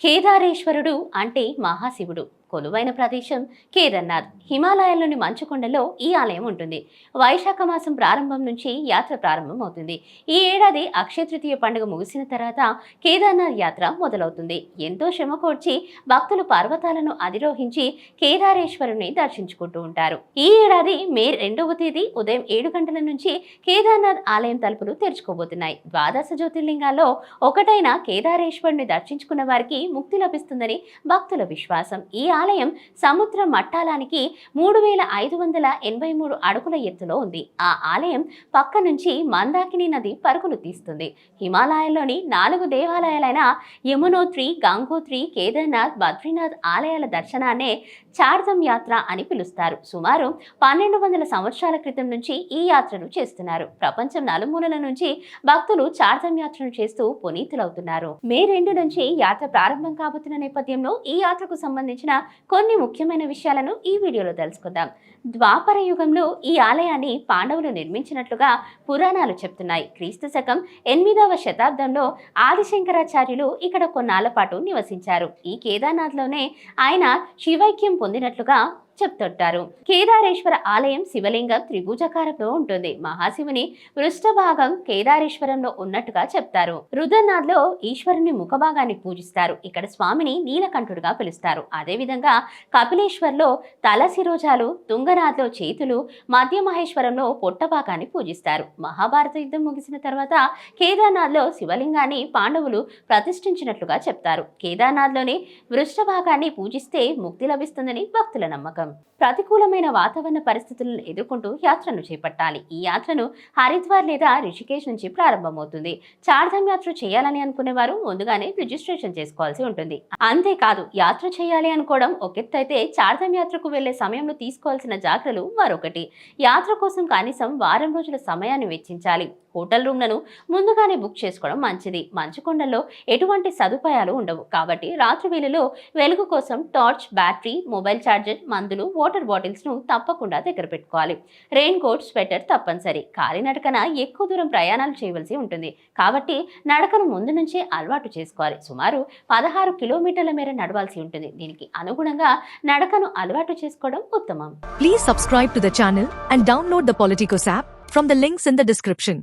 కేదారేశ్వరుడు అంటే మహాశివుడు. కొలువైన ప్రదేశం కేదార్నాథ్. హిమాలయాల్లోని మంచుకొండలో ఈ ఆలయం ఉంటుంది. వైశాఖ మాసం ప్రారంభం నుంచి యాత్ర ప్రారంభం అవుతుంది ఈ ఏడాది అక్షయ తృతీయ పండుగ ముగిసిన తర్వాత కేదార్నాథ్ యాత్ర మొదలవుతుంది. ఎంతో శ్రమ కోర్చి భక్తులు పర్వతాలను అధిరోహించి కేదారేశ్వరుని దర్శించుకుంటూ ఉంటారు. ఈ ఏడాది మే రెండవ తేదీ ఉదయం ఏడు గంటల నుంచి కేదార్నాథ్ ఆలయం తలుపులు తెరుచుకోబోతున్నాయి. ద్వాదశ జ్యోతిర్లింగాల్లో ఒకటైన కేదారేశ్వరుని దర్శించుకున్న వారికి ముక్తి లభిస్తుందని భక్తుల విశ్వాసం. ఈ ఆలయం సముద్ర మట్టాలానికి మూడు వేల ఐదు వందల ఎనభై మూడు అడుగుల ఎత్తులో ఉంది. ఆ ఆలయం పక్క నుంచి మందాకిని నది పరుగులు తీస్తుంది. హిమాలయాల్లోని నాలుగు దేవాలయాలైన యమునోత్రి గంగోత్రి కేదార్నాథ్ బద్రీనాథ్ ఆలయాల దర్శనాన్నే చార్ధం యాత్ర అని పిలుస్తారు. సుమారు పన్నెండు వందల సంవత్సరాల క్రితం నుంచి ఈ యాత్రను చేస్తున్నారు. ప్రపంచం నలుమూలల నుంచి భక్తులు చార్ధం యాత్రను చేస్తూ పునీతులవుతున్నారు. మే రెండు నుంచి యాత్ర ప్రారంభం కాబోతున్న నేపథ్యంలో ఈ యాత్రకు సంబంధించిన కొన్ని ముఖ్యమైన విషయాలను ఈ వీడియోలో తెలుసుకుందాం. ద్వాపర యుగంలో ఈ ఆలయాన్ని పాండవులు నిర్మించినట్లుగా పురాణాలు చెప్తున్నాయి. క్రీస్తు శకం ఎనిమిదవ శతాబ్దంలో ఆదిశంకరాచార్యులు ఇక్కడ కొన్నాళ్ళ పాటు నివసించారు. ఈ కేదార్నాథ్లోనే ఆయన శివైక్యం పొందినట్లుగా చెప్తుంటారు. కేదారేశ్వర ఆలయం శివలింగం త్రిభుజకారంలో ఉంటుంది. మహాశివుని పృష్ఠభాగం కేదారేశ్వరంలో ఉన్నట్టుగా చెప్తారు. రుద్రనాథ్లో ఈశ్వరుని ముఖభాగాన్ని పూజిస్తారు. ఇక్కడ స్వామిని నీలకంఠుడుగా పిలుస్తారు. అదేవిధంగా కపిలేశ్వర్లో తల శిరోజాలు తుంగనాథ్లో చేతులు మధ్య మహేశ్వరంలో పొట్టభాగాన్ని పూజిస్తారు. మహాభారత యుద్ధం ముగిసిన తర్వాత కేదార్నాథ్లో శివలింగాన్ని పాండవులు ప్రతిష్ఠించినట్లుగా చెప్తారు. కేదార్నాథ్లోని వృష్ఠభాగాన్ని పూజిస్తే ముక్తి లభిస్తుందని భక్తుల నమ్మకం. ప్రతికూలమైన వాతావరణ పరిస్థితులను ఎదుర్కొంటూ యాత్రను చేపట్టాలి. ఈ యాత్రను హరిద్వార్ లేదా రిషికేష్ నుంచి ప్రారంభమవుతుంది. చార్ధామ్ యాత్ర చేయాలని అనుకునేవారు ముందుగానే రిజిస్ట్రేషన్ చేసుకోవాల్సి ఉంటుంది. అంతేకాదు యాత్ర చేయాలి అనుకోవడం ఒక ఎత్తు చార్ధామ్ యాత్రకు వెళ్ళే సమయంలో తీసుకోవాల్సిన జాగ్రత్తలు మరొకటి. యాత్ర కోసం కనీసం వారం రోజుల సమయాన్ని వెచ్చించాలి. హోటల్ రూమ్లను ముందుగానే బుక్ చేసుకోవడం మంచిది. మంచుకొండల్లో ఎటువంటి సదుపాయాలు ఉండవు. కాబట్టి రాత్రి వేళలో వెలుగు కోసం టార్చ్ బ్యాటరీ మొబైల్ ఛార్జర్ మందులు వాటర్ బాటిల్స్ను తప్పకుండా దగ్గర పెట్టుకోవాలి. రెయిన్ కోట్ స్వెటర్ తప్పనిసరి. కాలినడకన ఎక్కువ దూరం ప్రయాణాలు చేయవలసి ఉంటుంది. కాబట్టి నడకను ముందు నుంచే అలవాటు చేసుకోవాలి. సుమారు పదహారు కిలోమీటర్ల మేర నడవాల్సి ఉంటుంది. దీనికి అనుగుణంగా నడకను అలవాటు చేసుకోవడం ఉత్తమం. Please subscribe to the channel and download the Politicos app from the links in the description